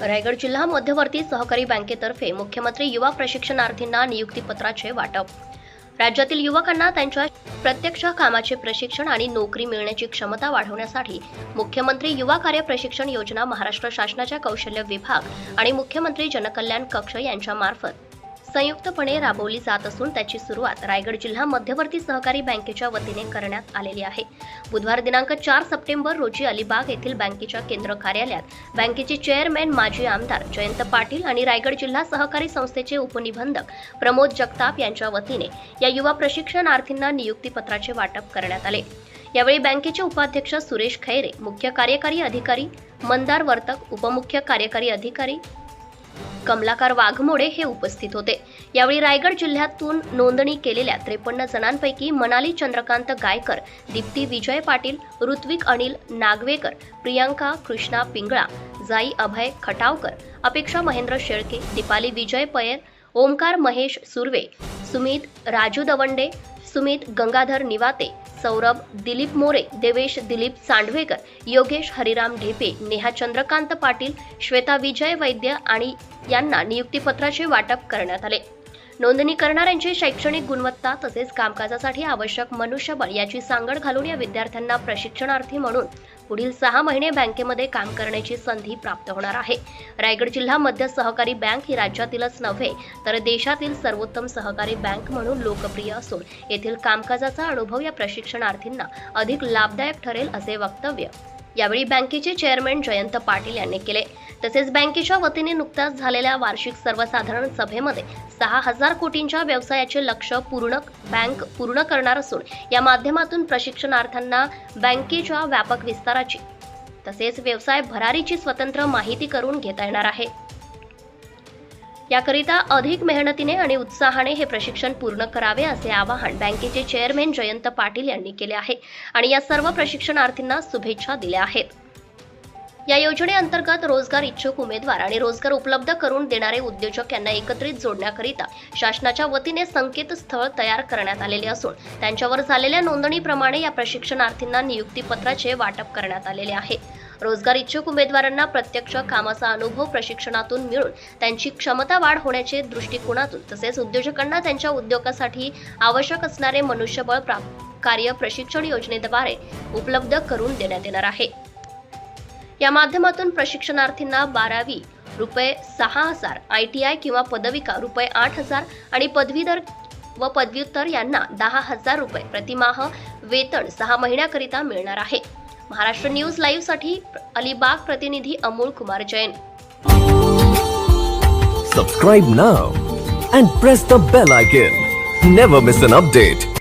रायगड जिल्हा मध्यवर्ती सहकारी बँकेतर्फे मुख्यमंत्री युवा प्रशिक्षणार्थींना नियुक्तीपत्राचे वाटप. राज्यातील युवकांना त्यांच्या प्रत्यक्ष कामाचे प्रशिक्षण आणि नोकरी मिळण्याची क्षमता वाढवण्यासाठी मुख्यमंत्री युवा कार्य प्रशिक्षण योजना महाराष्ट्र शासनाच्या कौशल्य विभाग आणि मुख्यमंत्री जनकल्याण कक्ष यांच्यामार्फत संयुक्तपणे राबवली जात असून त्याची सुरुवात रायगड जिल्हा मध्यवर्ती सहकारी बँकेच्या वतीने करण्यात आलेली आहे. बुधवार दिनांक चार सप्टेंबर रोजी अलिबाग येथील बँकेच्या केंद्र कार्यालयात बँकेचे चेअरमॅन माजी आमदार जयंत पाटील आणि रायगड जिल्हा सहकारी संस्थेचे उपनिबंधक प्रमोद जगताप यांच्या वतीने या युवा प्रशिक्षणार्थींना नियुक्तीपत्राचे वाटप करण्यात आले. यावेळी बँकेचे उपाध्यक्ष सुरेश खैरे मुख्य कार्यकारी अधिकारी मंदार वर्तक उपमुख्य कार्यकारी अधिकारी कमलाकार वाघमोडे हे उपस्थित होते. यावेळी रायगड जिल्ह्यातून नोंदणी केलेल्या त्रेपन्न जणांपैकी मनाली चंद्रकांत गायकर दीप्ती विजय पाटील ऋत्विक अनिल नागवेकर प्रियांका कृष्णा पिंगळा जाई अभय खटावकर अपेक्षा महेंद्र शेळके दीपाली विजय पयर ओमकार महेश सुर्वे सुमित राजू दवंडे सुमित गंगाधर निवाते सौरभ दिलीप मोरे देवेश दिलीप सांडवेकर योगेश हरिराम ढेपे नेहा चंद्रकांत पाटील श्वेता विजय वैद्य आणि यांना नियुक्तीपत्राचे वाटप करण्यात आले. नोंदणी करणाऱ्यांची शैक्षणिक गुणवत्ता तसेच कामकाजासाठी आवश्यक मनुष्यबळ याची सांगड घालून या विद्यार्थ्यांना प्रशिक्षणार्थी म्हणून पुढील सहा महिने बँकेमध्ये काम करण्याची संधी प्राप्त होणार आहे. रायगड जिल्हा मध्य सहकारी बँक ही राज्यातीलच नव्हे तर देशातील सर्वोत्तम सहकारी बँक म्हणून लोकप्रिय असून येथील कामकाजाचा अनुभव या प्रशिक्षणार्थींना अधिक लाभदायक ठरेल असे वक्तव्य यावेळी बँकेचे चेअरमॅन जयंत पाटील यांनी केले. तसेच बँकेच्या वतीने नुकत्याच झालेल्या वार्षिक सर्वसाधारण सभेमध्ये सहा हजार कोटींच्या व्यवसायाचे लक्ष पूर्ण बँक पूर्ण करणार असून या माध्यमातून प्रशिक्षणार्थ्यांना बँकेच्या व्यापक विस्ताराची तसेच व्यवसाय भरारीची स्वतंत्र माहिती करून घेता येणार आहे. याकरिता अधिक मेहनतीने आणि उत्साहाने हे प्रशिक्षण पूर्ण करावे असे आवाहन बँकेचे चेअरमॅन जयंत पाटील यांनी केले आहे आणि या सर्व प्रशिक्षणार्थींना शुभेच्छा दिल्या आहेत. या योजनेअंतर्गत रोजगार इच्छुक उमेदवार आणि रोजगार उपलब्ध करून देणारे उद्योजक यांना एकत्रित जोडण्याकरिता शासनाच्या वतीने संकेतस्थळ तयार करण्यात आलेले असून त्यांच्यावर झालेल्या नोंदणीप्रमाणे या प्रशिक्षणार्थींना नियुक्तीपत्राचे वाटप करण्यात आलेले आहे. रोजगार इच्छुक उमेदवारांना प्रत्यक्ष कामाचा अनुभव प्रशिक्षणातून मिळून त्यांची क्षमता वाढ होण्याचे दृष्टिकोनातून तसेच उद्योजकांना त्यांच्या उद्योगासाठी आवश्यक असणारे मनुष्यबळ प्राप्त कार्य प्रशिक्षण योजनेद्वारे उपलब्ध करून देण्यात येणार आहे. या माध्यमातून प्रशिक्षणार्थींना बारावी रुपये सहा हजार आय टी आय किंवा पदविका रुपये आठ हजार आणि पदवीधर व पदव्युत्तर यांना दहा हजार रुपये प्रतिमाह वेतन सहा महिन्याकरिता मिळणार आहे. महाराष्ट्र न्यूज लाईव्हसाठी अलिबाग प्रतिनिधी Amol Kumar Jain. Subscribe now and press the bell icon never miss an update